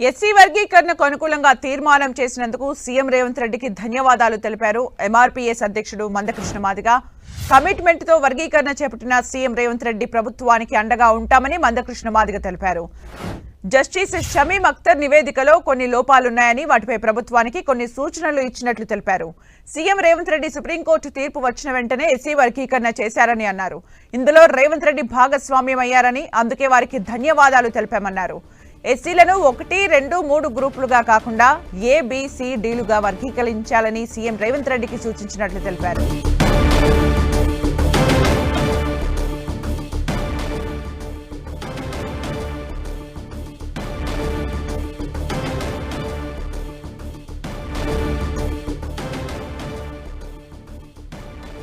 SC వర్గీకరణకు అనుకూలంగా తీర్మానం చేసినందుకు సీఎం రేవంత్ రెడ్డికి ధన్యవాదాలు తెలిపారు. ఎంఆర్పీఎస్ అధ్యక్షుడు మందకృష్ణ మాదిగ. కమిట్మెంట్తో వర్గీకరణ చేపట్టిన సీఎం రేవంత్ రెడ్డి ప్రభుత్వానికి అండగా ఉంటామని మందకృష్ణ మాదిగ తెలిపారు. జస్టిస్ షమీం అఖ్తర్ నివేదికలో కొన్ని లోపాలున్నాయని వాటిపై ప్రభుత్వానికి కొన్ని సూచనలు ఇచ్చినట్లు తెలిపారు. సీఎం రేవంత్ రెడ్డి సుప్రీంకోర్టు తీర్పు వచ్చిన వెంటనే ఎస్సీ వర్గీకరణ చేశారని అన్నారు. ఇందులో రేవంత్ రెడ్డి భాగస్వామ్యం అయ్యారని అందుకే వారికి ధన్యవాదాలు తెలిపామన్నారు. ఎస్టీలను ఒకటి రెండు మూడు గ్రూపులుగా కాకుండా ఏ వర్గీకరించాలని సీఎం రేవంత్ రెడ్డికి సూచించినట్లు తెలిపారు.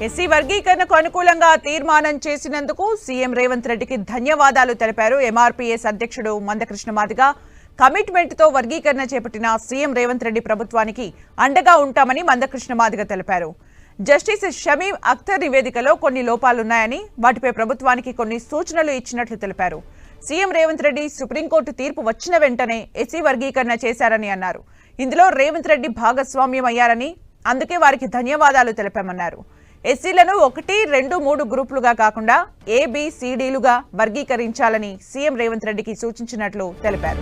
ఎస్సీ వర్గీకరణకు అనుకూలంగా తీర్మానం చేసినందుకు సీఎం రేవంత్ రెడ్డికి ధన్యవాదాలు తెలిపారు. ఎంఆర్పీఎస్ అధ్యక్షుడు మందకృష్ణ మాదిగ కమిట్మెంట్తో వర్గీకరణ చేపట్టిన సీఎం రేవంత్ రెడ్డి ప్రభుత్వానికి అండగా ఉంటామని మందకృష్ణ మాదిగ తెలిపారు. జస్టిస్ షమీం అఖ్తర్ నివేదికలో కొన్ని లోపాలున్నాయని వాటిపై ప్రభుత్వానికి కొన్ని సూచనలు ఇచ్చినట్లు తెలిపారు. సీఎం రేవంత్ రెడ్డి సుప్రీంకోర్టు తీర్పు వచ్చిన వెంటనే ఎస్సీ వర్గీకరణ చేశారని అన్నారు. ఇందులో రేవంత్ రెడ్డి భాగస్వామ్యం అయ్యారని అందుకే వారికి ధన్యవాదాలు తెలిపామన్నారు. ఎస్సీలను ఒకటి రెండు మూడు గ్రూపులుగా కాకుండా ఏబిసిడీలుగా వర్గీకరించాలని సీఎం రేవంత్ రెడ్డికి సూచించినట్లు తెలిపారు.